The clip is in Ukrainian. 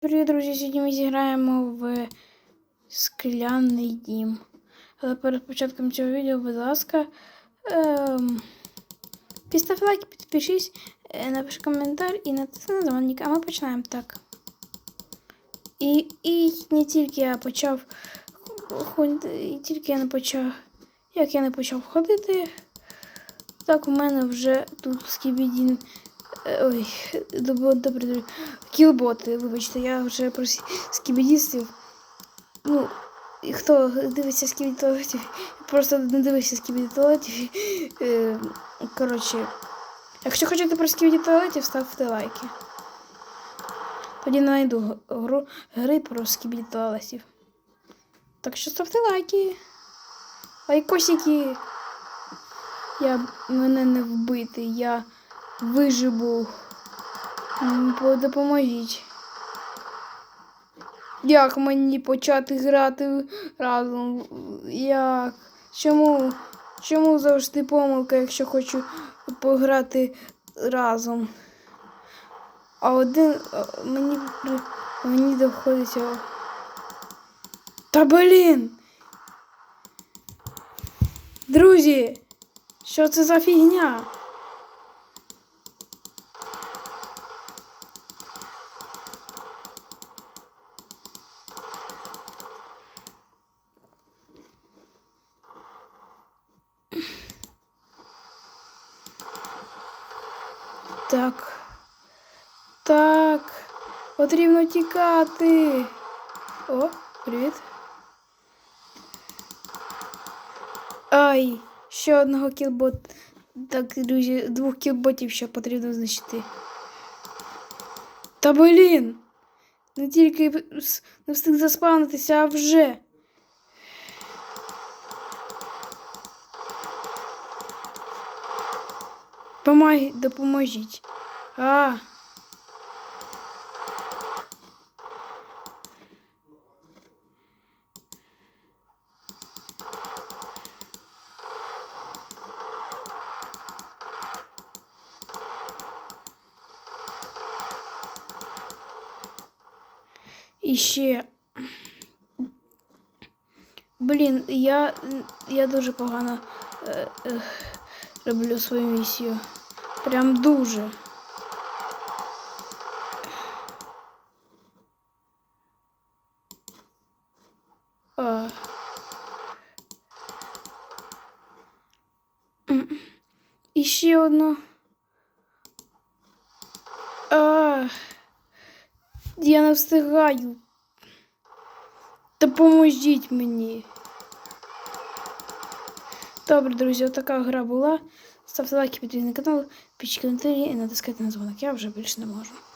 Привіт, друзі! Сьогодні ми зіграємо в скляний дім. Але перед початком цього відео, будь ласка, ем, підстав лайк, підпишись, е, напиши коментар і натисни на дзвоник. А ми починаємо так. І, і не тільки я почав і тільки я не почав. Як я не почав ходити, так у мене вже тут скібідін. Е, Ой, добре, добре. Кілботи, вибачте, я вже про скібідістів. Ну, і хто дивиться скібідітолетів, просто не дивився скібідітолетів. Е, коротше, якщо хочете про скібіді туалетів, ставте лайки. Тоді знайду гру, гри про скібіді туалетів. Так що ставте лайки. Лайкосики. Я мене не вбити, я виживу. Допоможіть. Як мені почати грати разом? Як? Чому? Чому завжди помилка, якщо хочу пограти разом? А один мені мені доходиться. Та блін! Друзі! Що це за фігня? Так. Так. Потрібно тікати. О, привіт. Ай, ще одного кілбот. Так, друзі, двох кілботів ще потрібно знищити. Та блін! Не тільки не встиг заспавнитися, а вже. Помай, допоможіть. А. І ще. Блін, я, я дуже погано е, е, роблю свою місію. Прям дуже. А. М. І ще одну. А. Я не встигаю. Допоможіть мені. Добре, друзі, така гра була. Ставте лайки, підписуйтесь на канал, пишіть коментарі і натискайте на дзвоник. Я вже більше не можу.